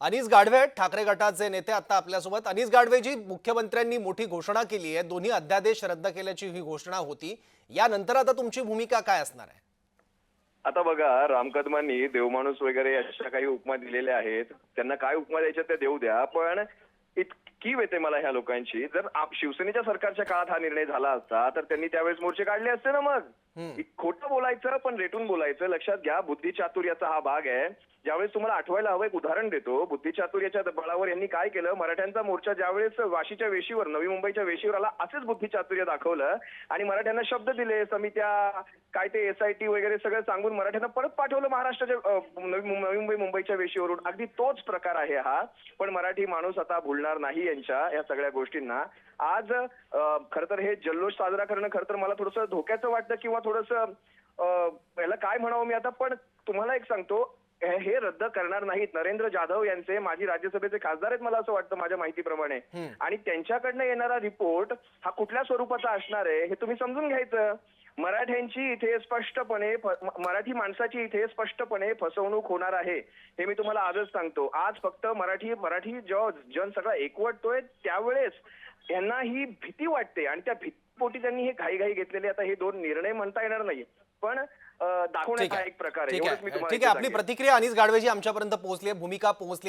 अनिस गाढवे ठाकरे गटाचे नेते आता आपल्यासोबत. अनिस गाढवेजी मुख्यमंत्र्यांनी मोठी घोषणा केली आहे दोन्ही अध्यादेश रद्द केल्याची ही घोषणा होती. यानंतर आता तुमची भूमिका काय असणार आहे? आता बघा रामकदमांनी देवमाणूस वगैरे अशा काही उपमा दिलेल्या आहेत. त्यांना काय उपमा द्यायच्या त्या देऊ द्या पण इतकी वेते मला ह्या लोकांची. जर आप- शिवसेनेच्या सरकारच्या काळात हा निर्णय झाला असता तर त्यांनी त्यावेळेस मोर्चे काढले असते ना मग. खोटं बोलायचं पण रेटून बोलायचं. लक्षात घ्या बुद्धिचातुर्याचा हा भाग आहे. ज्यावेळेस तुम्हाला आठवायला हवं एक उदाहरण देतो. बुद्धिचातुर्याच्या बळावर यांनी काय केलं? मराठ्यांचा मोर्चा ज्यावेळेस वाशीच्या वेशीवर नवी मुंबईच्या वेशीवर आला असेच बुद्धिचातुर्य दाखवलं. आणि मराठ्यांना शब्द दिले समित्या काय ते एसआयटी वगैरे सगळं सांगून मराठ्यांना परत पाठवलं महाराष्ट्राच्या नवी मुंबई मुंबईच्या वेशीवरून. अगदी तोच प्रकार आहे हा. पण मराठी माणूस आता भुलणार नाही यांच्या या सगळ्या गोष्टींना. आज खर तर हे जल्लोष साजरा करणं खरं तर मला थोडंसं धोक्याचं वाटतं किंवा थोडंसं याला काय म्हणावं मी आता पण तुम्हाला एक सांगतो हे हे रद्द करणार नाहीत नरेंद्र जाधव यांचे माजी राज्यसभेचे खासदार आहेत मला असं वाटतं माझ्या माहितीप्रमाणे. आणि त्यांच्याकडनं येणारा रिपोर्ट हा कुठल्या स्वरूपाचा असणार आहे हे तुम्ही समजून घ्यायचं. मराठ्यांची इथे स्पष्टपणे मराठी माणसाची इथे स्पष्टपणे फसवणूक होणार आहे हे मी तुम्हाला आजच सांगतो. आज फक्त मराठी मराठी जेव्हा जन सगळा एकवटतोय त्यावेळेस यांना ही भीती वाटते आणि त्या भीतीपोटी त्यांनी हे घाई घेतलेले आता हे दोन निर्णय म्हणता येणार नाही पण दाखवण्याचा एक प्रकार आहे. ठीक आहे. आपली. प्रतिक्रिया अनिस गाढवेजी आमच्यापर्यंत पोहोचली भूमिका पोहोचली.